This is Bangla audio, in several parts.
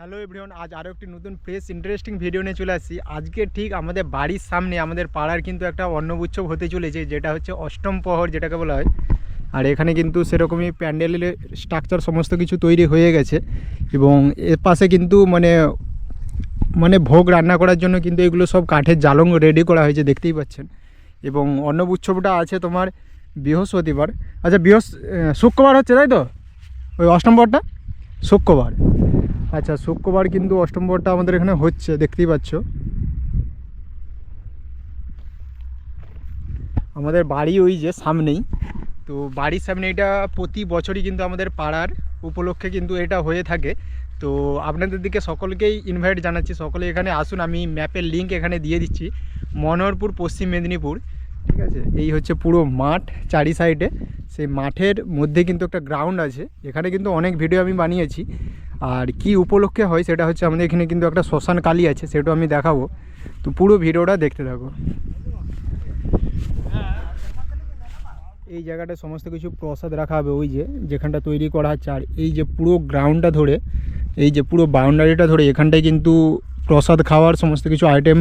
হ্যালো এভরিওয়ান আজ আরও একটি নতুন ফ্রেশ ইন্টারেস্টিং ভিডিও নিয়ে চলে আসছি। আজকে ঠিক আমাদের বাড়ির সামনে, আমাদের পাড়ার কিন্তু একটা অন্নগুচ্ছ হতে চলেছে, যেটা হচ্ছে অষ্টম প্রহর যেটাকে বলা হয়। আর এখানে কিন্তু সেরকমই প্যান্ডেলের স্ট্রাকচার সমস্ত কিছু তৈরি হয়ে গেছে এবং এর পাশে কিন্তু মানে মানে ভোগ রান্না করার জন্য কিন্তু এগুলো সব কাঠের জালং রেডি করা হয়েছে, দেখতেই পাচ্ছেন। এবং অন্নব উৎসবটা আছে তোমার বৃহস্পতিবার। আচ্ছা বৃহস্ শুক্রবার হচ্ছে, তাই তো? ওই অষ্টম প্রহরটা? শুক্রবার। আচ্ছা শুক্রবার কিন্তু অষ্টম প্রহরটা আমাদের এখানে হচ্ছে, দেখতেই পাচ্ছ। আমাদের বাড়ি ওই যে সামনেই। তো বাড়ির সামনে এটা প্রতি বছরই কিন্তু আমাদের পাড়ার উপলক্ষে কিন্তু এটা হয়ে থাকে। তো আপনাদের দিকে সকলকেই ইনভাইট জানাচ্ছি, সকলে এখানে আসুন, আমি ম্যাপের লিঙ্ক এখানে দিয়ে দিচ্ছি। মনোহরপুর, পশ্চিম মেদিনীপুর, ঠিক আছে? এই হচ্ছে পুরো মাঠ চারি সাইডে সেই মাঠের মধ্যে কিন্তু একটা গ্রাউন্ড আছে। এখানে কিন্তু অনেক ভিডিও আমি বানিয়েছি। আর কি উপলক্ষে হয় সেটা হচ্ছে আমাদের এখানে কিন্তু একটা শ্মশান কালী আছে, সেটাও আমি দেখাবো। তো পুরো ভিডিওটা দেখতে থাকো। এই জায়গাটা সমস্ত কিছু প্রসাদ রাখা হবে ওই যে, যেখানটা তৈরি করা হচ্ছে। আর এই যে পুরো গ্রাউন্ডটা ধরে, এই যে পুরো বাউন্ডারিটা ধরে, এখানটায় কিন্তু প্রসাদ খাওয়ার সমস্ত কিছু আইটেম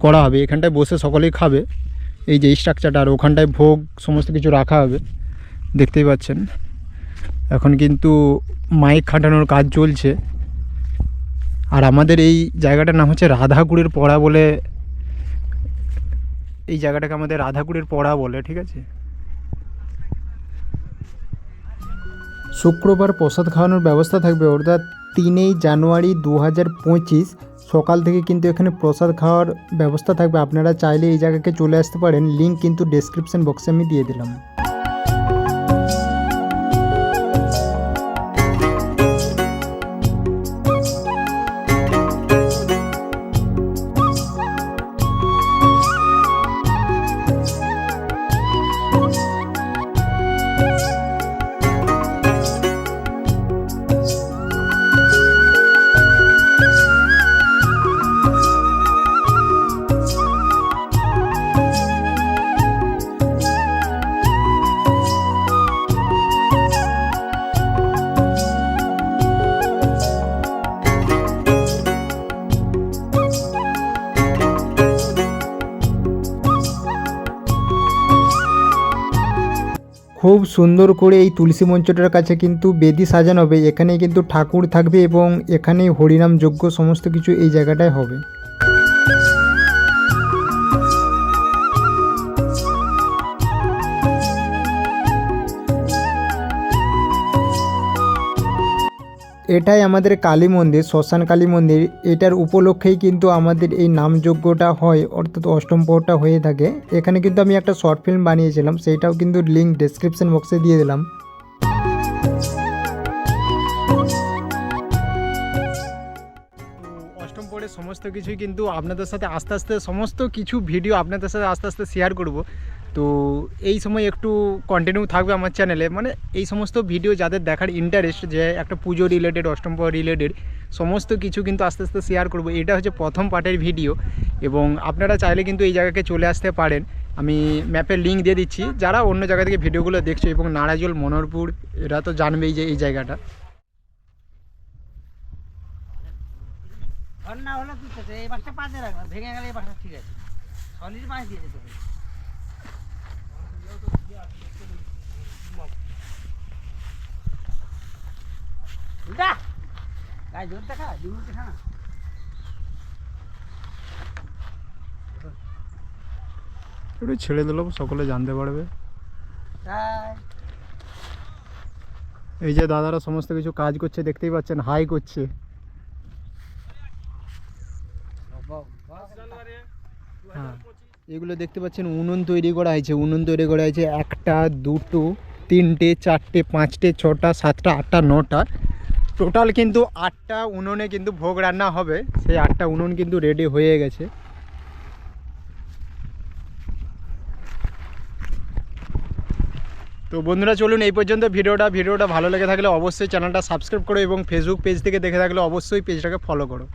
করা হবে। এখানটায় বসে সকলেই খাবে। এই যে স্ট্রাকচারটা আর ওখানটায় ভোগ সমস্ত কিছু রাখা হবে। দেখতেই পাচ্ছেন। এখন কিন্তু মাইক খাটানোর কাজ চলছে। আর আমাদের এই জায়গাটার নাম হচ্ছে রাধাকুড়ের পড়া বলে, এই জায়গাটাকে আমাদের রাধাকুড়ের পড়া বলে, ঠিক আছে? শুক্রবার প্রসাদ খাওয়ানোর ব্যবস্থা থাকবে। অর্থাৎ তিনই জানুয়ারি দু পঁচিশ সকাল থেকে কিন্তু এখানে প্রসাদ খাওয়ার ব্যবস্থা থাকবে। আপনারা চাইলে এই জায়গাকে চলে আসতে পারেন। লিঙ্ক কিন্তু ডেসক্রিপশন বক্সে আমি দিয়ে দিলাম। খুব সুন্দর করে এই তুলসী মঞ্চটার কাছে কিন্তু বেদি সাজানো হবে। এখানে কিন্তু ঠাকুর থাকবে এবং এখানেই হরিনাম যজ্ঞ সমস্ত কিছু এই জায়গাটায় হবে। এটাই আমাদের কালী মন্দির, শ্মশান কালী মন্দির। এটার উপলক্ষেই কিন্তু আমাদের এই নামযজ্ঞটা হয়, অর্থাৎ অষ্টম প্রহরটা হয়ে থাকে। এখানে কিন্তু আমি একটা শর্ট ফিল্ম বানিয়েছিলাম, সেইটাও কিন্তু লিঙ্ক ডেসক্রিপশন বক্সে দিয়ে দিলাম। সমস্ত কিছুই কিন্তু আপনাদের সাথে আস্তে আস্তে সমস্ত কিছু ভিডিও আপনাদের সাথে আস্তে আস্তে শেয়ার করব। তো এই সময় একটু কন্টিনিউ থাকবে আমার চ্যানেলে মানে এই সমস্ত ভিডিও যাদের দেখার ইন্টারেস্ট যে একটা পুজো রিলেটেড অষ্টম পর রিলেটেড সমস্ত কিছু কিন্তু আস্তে আস্তে শেয়ার করব। এটা হচ্ছে প্রথম পার্টের ভিডিও এবং আপনারা চাইলে কিন্তু এই জায়গাকে চলে আসতে পারেন। আমি ম্যাপের লিঙ্ক দিয়ে দিচ্ছি। যারা অন্য জায়গা থেকে ভিডিওগুলো দেখছ, এবং নারাজল মনোহরপুর এরা তো জানবেই যে এই জায়গাটা। হলো কি এই বাসটা পাঁচে রাখবে। ভেঙে গেলে এই বাসটা ঠিক আছে। যেতে হবে উল্টা গায়ে জোর দেখা ডিমুল দেখা না একটু ছেড়ে দিলেও সকলে জানতে পারবে। এই যে দাদারা সমস্ত কিছু কাজ করছে দেখতেই পাচ্ছেন হাই করছে। হ্যাঁ। এগুলো দেখতে পাচ্ছেন উনুন তৈরি করা হয়েছে উনুন তৈরি করা হয়েছে একটা দুটো তিনটে চারটে পাঁচটে ছটা সাতটা আটটা নটা। টোটাল কিন্তু আটটা উনুনে কিন্তু ভোগ রান্না হবে। সেই আটটা উনুন কিন্তু রেডি হয়ে গেছে। তো বন্ধুরা, চলুন এই পর্যন্ত ভিডিওটা। ভিডিওটা ভালো লেগে থাকলে অবশ্যই চ্যানেলটা সাবস্ক্রাইব করো এবং ফেসবুক পেজ থেকে দেখে থাকলে অবশ্যই পেজটাকে ফলো করো।